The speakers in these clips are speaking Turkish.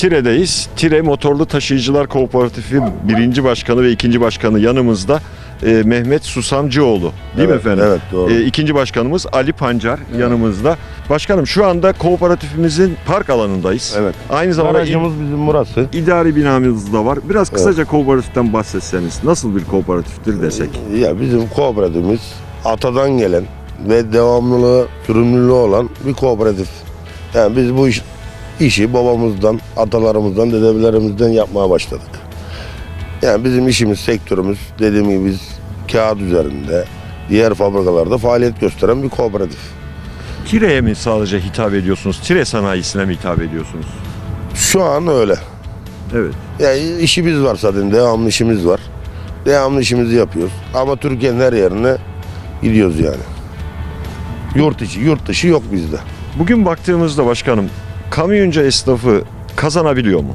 Tire'deyiz. Tire Motorlu Taşıyıcılar Kooperatifi birinci başkanı ve ikinci başkanı yanımızda e, Mehmet Susamcıoğlu. Değil mi Evet, efendim? evet, doğru. E, ikinci başkanımız Ali Pancar yanımızda. Başkanım şu anda kooperatifimizin park alanındayız. Evet. Aynı zamanda Garajımız bizim burası. idari binamız da var. Biraz kısaca kooperatiften bahsetseniz. Nasıl bir kooperatiftir desek? Ya bizim kooperatifimiz atadan gelen ve devamlılığı, sürümlülüğü olan bir kooperatif. Yani biz bu iş, işi babamızdan, atalarımızdan, dedelerimizden yapmaya başladık. Yani bizim işimiz, sektörümüz dediğim gibi biz kağıt üzerinde, diğer fabrikalarda faaliyet gösteren bir kooperatif. Tire'ye mi sadece hitap ediyorsunuz? Tire sanayisine mi hitap ediyorsunuz? Şu an öyle. Evet. Yani işimiz var zaten, devamlı işimiz var. Devamlı işimizi yapıyoruz. Ama Türkiye'nin her yerine gidiyoruz yani. Yurt içi, yurt dışı yok bizde. Bugün baktığımızda başkanım kamyoncu esnafı kazanabiliyor mu?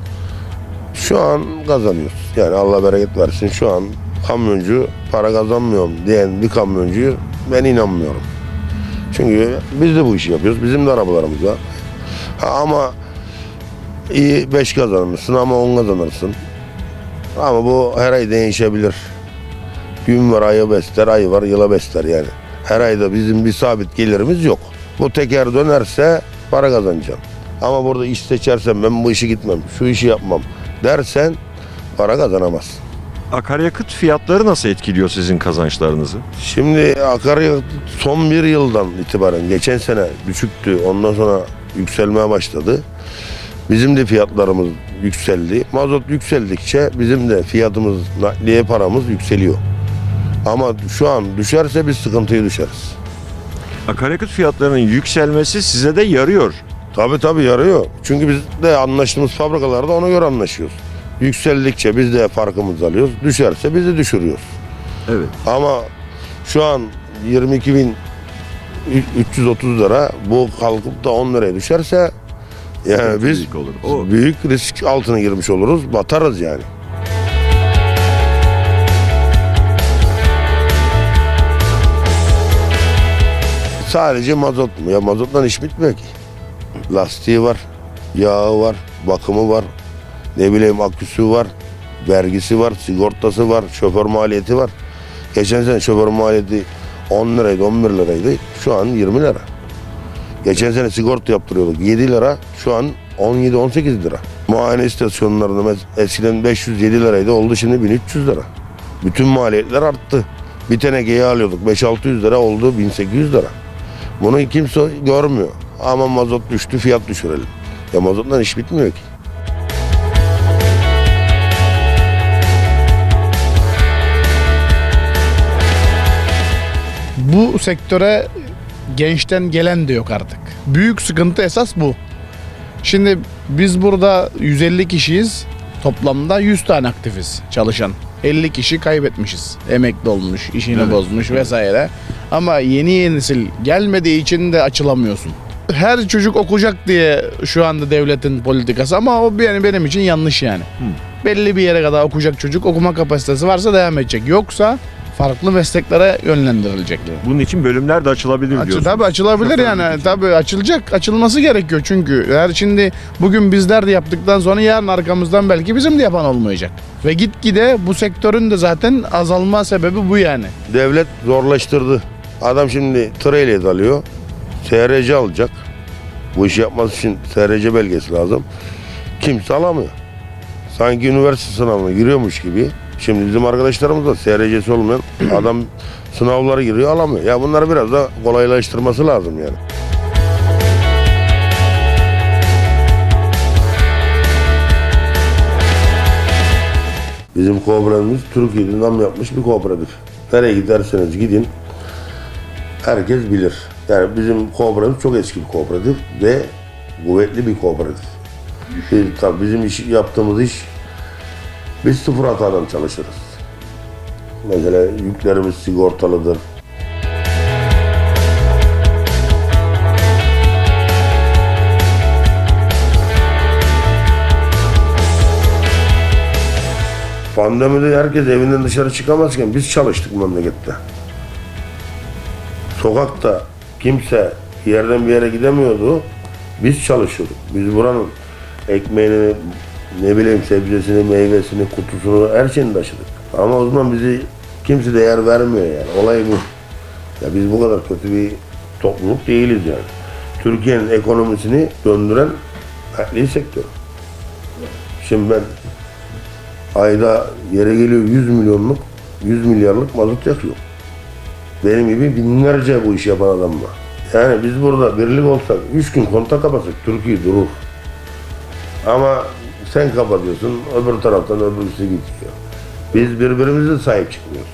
Şu an kazanıyoruz. Yani Allah bereket versin. Şu an kamyoncu para kazanmıyorum diyen bir kamyoncuyu ben inanmıyorum. Çünkü biz de bu işi yapıyoruz. Bizim de arabalarımız var. Ha, ama iyi 5 kazanırsın ama 10 kazanırsın. Ama bu her ay değişebilir. Gün var ayı besler, ay var yıla besler yani. Her ayda bizim bir sabit gelirimiz yok. Bu teker dönerse para kazanacağım. Ama burada iş seçersem ben bu işi gitmem, şu işi yapmam dersen para kazanamazsın. Akaryakıt fiyatları nasıl etkiliyor sizin kazançlarınızı? Şimdi akaryakıt son bir yıldan itibaren geçen sene düşüktü. Ondan sonra yükselmeye başladı. Bizim de fiyatlarımız yükseldi. Mazot yükseldikçe bizim de fiyatımız, nakliye paramız yükseliyor. Ama şu an düşerse biz sıkıntıya düşeriz. Akaryakıt fiyatlarının yükselmesi size de yarıyor. Tabii tabii yarıyor. Çünkü biz de anlaştığımız fabrikalarda ona göre anlaşıyoruz. Yükseldikçe biz de farkımızı alıyoruz. Düşerse biz de düşürüyoruz. Evet. Ama şu an 22.330 lira bu kalkıp da 10 liraya düşerse yani biz Büyük olur. O büyük risk altına girmiş oluruz. Batarız yani. Sadece mazot mu? Ya mazottan iş bitmiyor ki. Lastiği var, yağı var, bakımı var, ne bileyim aküsü var, vergisi var, sigortası var, şoför maliyeti var. Geçen sene şoför maliyeti 10 liraydı, 11 liraydı. Şu an 20 lira. Geçen sene sigorta yaptırıyorduk 7 lira. Şu an 17-18 lira. Muayene istasyonlarında eskiden 507 liraydı oldu şimdi 1300 lira. Bütün maliyetler arttı. Bir tenekeyi alıyorduk 5-600 lira oldu 1800 lira. Bunu kimse görmüyor. Ama mazot düştü fiyat düşürelim. Ya mazottan iş bitmiyor ki. Bu sektöre gençten gelen de yok artık. Büyük sıkıntı esas bu. Şimdi biz burada 150 kişiyiz. Toplamda 100 tane aktifiz çalışan. 50 kişi kaybetmişiz. Emekli olmuş, işini Evet. bozmuş vesaire. Ama yeni yeni nesil gelmediği için de açılamıyorsun. Her çocuk okuyacak diye şu anda devletin politikası ama o yani benim için yanlış yani. Belli bir yere kadar okuyacak çocuk okuma kapasitesi varsa devam edecek. Yoksa farklı mesleklere yönlendirilecek. bunun için bölümler de açılabilir Açı, diyorsunuz. tabii açılabilir Şoförlük yani. Tabii açılacak. Açılması gerekiyor çünkü. Eğer şimdi bugün bizler de yaptıktan sonra yarın arkamızdan belki bizim de yapan olmayacak. Ve gitgide bu sektörün de zaten azalma sebebi bu yani. Devlet zorlaştırdı. Adam şimdi tır ehliyeti alıyor. SRC alacak. Bu işi yapması için SRC belgesi lazım. Kimse alamıyor. Sanki üniversite sınavına giriyormuş gibi. Şimdi bizim arkadaşlarımız da SRC'si olmayan adam sınavlara giriyor alamıyor. Ya bunları biraz da kolaylaştırması lazım yani. Bizim kooperatifimiz Türkiye'de nam yapmış bir kooperatif. Nereye giderseniz gidin herkes bilir. Yani bizim kooperatif çok eski bir kooperatif ve kuvvetli bir kooperatif. Biz, tabii bizim iş, yaptığımız iş biz sıfır hatadan çalışırız. Mesela yüklerimiz sigortalıdır. Pandemide herkes evinden dışarı çıkamazken biz çalıştık memlekette. Sokakta kimse yerden bir yere gidemiyordu. Biz çalışıyorduk. Biz buranın ekmeğini, ne bileyim sebzesini, meyvesini, kutusunu, her şeyini taşıdık. Ama o zaman bizi kimse değer vermiyor yani. Olay bu. Ya biz bu kadar kötü bir topluluk değiliz yani. Türkiye'nin ekonomisini döndüren nakliye sektör. Şimdi ben ayda yere geliyor 100 milyonluk, 100 milyarlık mazot yakıyor. Benim gibi binlerce bu iş yapan adam var. Yani biz burada birlik olsak, 3 gün kontak kapatsak Türkiye durur. Ama sen kapatıyorsun, öbür taraftan öbürsü gidiyor. Biz birbirimize sahip çıkmıyoruz.